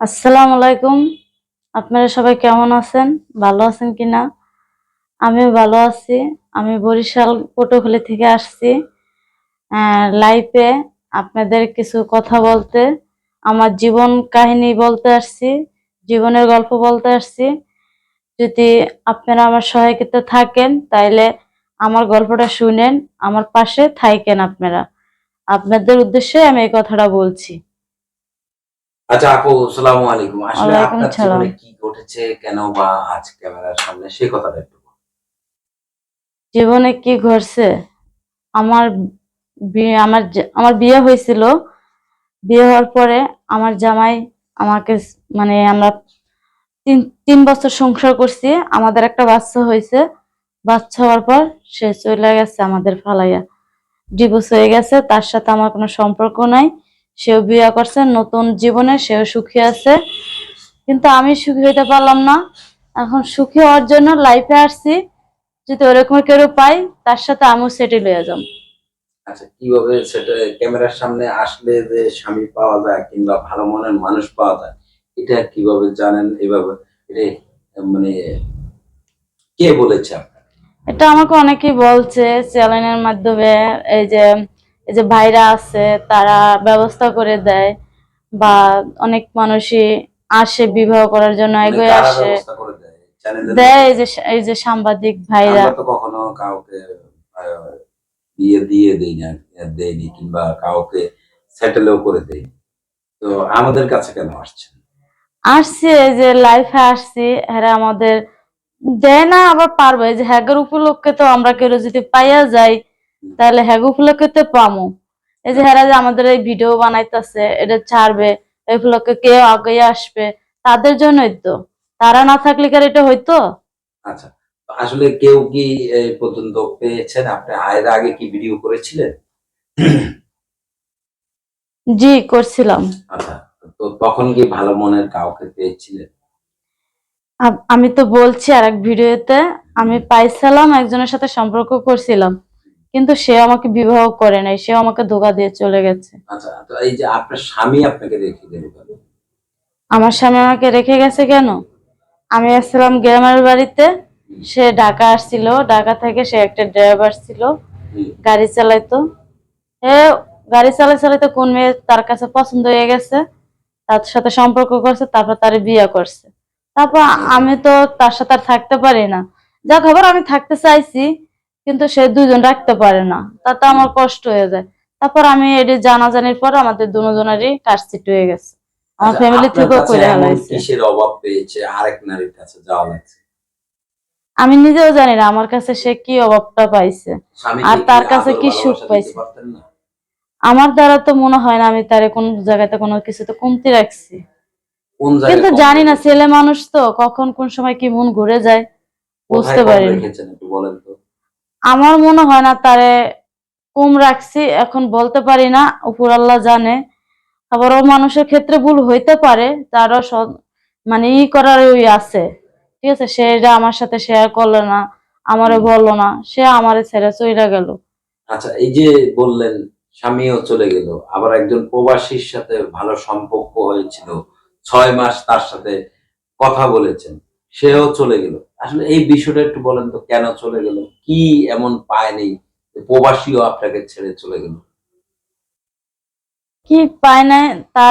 আসসালামু আলাইকুম। আপনারা সবাই কেমন আছেন? ভালো আছেন কিনা? আমিও ভালো আছি। আমি বরিশাল পটুখালী থেকে আসছি। লাইফে আপনাদের কিছু কথা বলতে, আমার জীবন কাহিনী বলতে আসছি, জীবনের গল্প বলতে আসছি। যদি আপনারা আমার সহায়িকাতে থাকেন, তাইলে আমার গল্পটা শুনেন, আমার পাশে থাকেন আপনারা। আপনাদের উদ্দেশ্যে আমি এই কথাটা বলছি। আচ্ছা আপু সালামু আলাইকুম। আসলে আপনার জীবনে কি ঘটেছে কেন বা আজ ক্যামেরার সামনে সেই কথাটা একটু জীবনে কি ঘটছে? আমার আমার আমার বিয়ে হয়েছিল। বিয়ে হওয়ার পরে আমার জামাই আমাকে মানে আমরা তিন তিন বছর সংসার করছি। আমাদের একটা বাচ্চা হয়েছে। বাচ্চা হওয়ার পর সে চলে গেছে আমাদের ফালাইয়া ডিভোর্স হয়ে গেছে তার সাথে আমার কোনো সম্পর্ক নাই। সেও বিয়ে করছে নতুন জীবনে সেও সুখী আছে। কিন্তু আমি সুখী হইতে পারলাম না। এখন সুখী হওয়ার জন্য লাইফে আসছি। যদি ওরকম কেউ পাই তার সাথে আমিও সেটেল হয়ে যাব। আচ্ছা কীভাবে সেটা ক্যামেরার সামনে আসলে যে স্বামী পাওয়া যায় কিংবা ভালো মনের মানুষ পাওয়া যায় এটা কীভাবে জানেন? এভাবে এটা মানে কে বলেছে আপনার এটা আমাকে অনেকেই বলছে চ্যানেলের মাধ্যমে এই যে এই যে ভাইরা আছে তারা ব্যবস্থা করে দেয় বা অনেক মানুষই আসে বিবাহ করার জন্য মানে এগিয়ে আসে। দেয় এই যে এই যে সাংবাদিক ভাইরা। কখনো কাউকে বিয়ে দিয়ে দেই না দেয়নি কিংবা কাউকে সেটেলও করে দেই তো আমাদের কাছে কেন আসছেন আসছি এই যে লাইফে আসছি এরা আমাদের দেয় না আবার পারব। এই যে হ্যাগের উপলক্ষে তো আমরা কেউ যদি পাইয়া যাই তাহলে হ্যাগ উপলক্ষে তো পামো। এই যে হেরা যে আমাদের এই ভিডিও বানাইতেছে এটা ছাড়বে এই উপলক্ষে কে আগে আসবে তাদের জন্যই তো। তারা না থাকলে কি এটা হইতো? আচ্ছা আসলে কেউ কি এই পর্যন্ত পেয়েছেন? আপনি এর আগে কি ভিডিও করেছিলেন? জি করছিলাম। আচ্ছা তো তখন কি ভালো মনের কাউকে পেয়েছিলেন? আমি তো বলছি আর এক ভিডিওতে আমি পাইছিলাম একজনের সাথে সম্পর্ক করছিলাম। কিন্তু সে আমাকে বিবাহ করে নাই সে আমাকে ধোকা দিয়ে চলে গেছে। আচ্ছা তো এই যে আপনার স্বামী আপনাকে রেখে গেল আমার স্বামী আমাকে রেখে গেছে কেন? আমি আসছিলাম গ্রামের বাড়িতে সে ঢাকা আসছিল ঢাকা থেকে সে একটা ড্রাইভার ছিল গাড়ি চালাইতো। এ গাড়ি চালাই চালাইতে কোন মেয়ে তার কাছে পছন্দ হয়ে গেছে তার সাথে সম্পর্ক করছে তারপর তার বিয়ে করছে। তারপর আমি তো তার সাথে আর থাকতে পারি না। যা খবর আমি থাকতে চাইছি কিন্তু সে দুজন রাখতে পারে না। তাতে আমার কষ্ট হয়ে যায়। তারপর আমি এটি জানাজানির পর আমাদের দুজনেরই কাটছিট হয়ে গেছে। আমার আচ্ছা, ফ্যামিলি থেকেও কাছে করে কিসের অভাব পেয়েছে? আরেক নারীর কাছে যাওয়া লাগছে। আমি নিজেও জানি না আমার কাছে সে কি অভাবটা পাইছে। আর তার কাছে কি সুখ পাইছে? আমার দ্বারা তো মনে হয় না আমি তারে কোন জায়গাতে কোনো কিছুতে কমতি রাখছি। কিন্তু জানি না ছেলে মানুষ তো কখন কোন সময় কি মন ঘুরে যায় বুঝতে পারি না। রেখেছেন একটু বলেন তো আমার মনে হয় না তারে কম রাখছি এখন বলতে পারি না উপর আল্লাহ জানে। আবার ও মানুষের ক্ষেত্রে ভুল হইতে পারে তারও মানে ই করার ওই আছে। ঠিক আছে সে এটা আমার সাথে শেয়ার করল না আমারে বলল না সে আমারে ছেড়ে চইলা গেল। আচ্ছা এই যে বললেন স্বামীও চলে গেল আবার একজন প্রবাসীর সাথে ভালো সম্পর্ক হয়েছিল ছয় মাস তার সাথে কথা বলেছেন সেও চলে গেল। আসলে এই বিষয়টা একটু বলেন তো, কেন চলে গেল? কি এমন পায়নি প্রবাসীও আপনাকে ছেড়ে চলে গেল? কি পায় না তার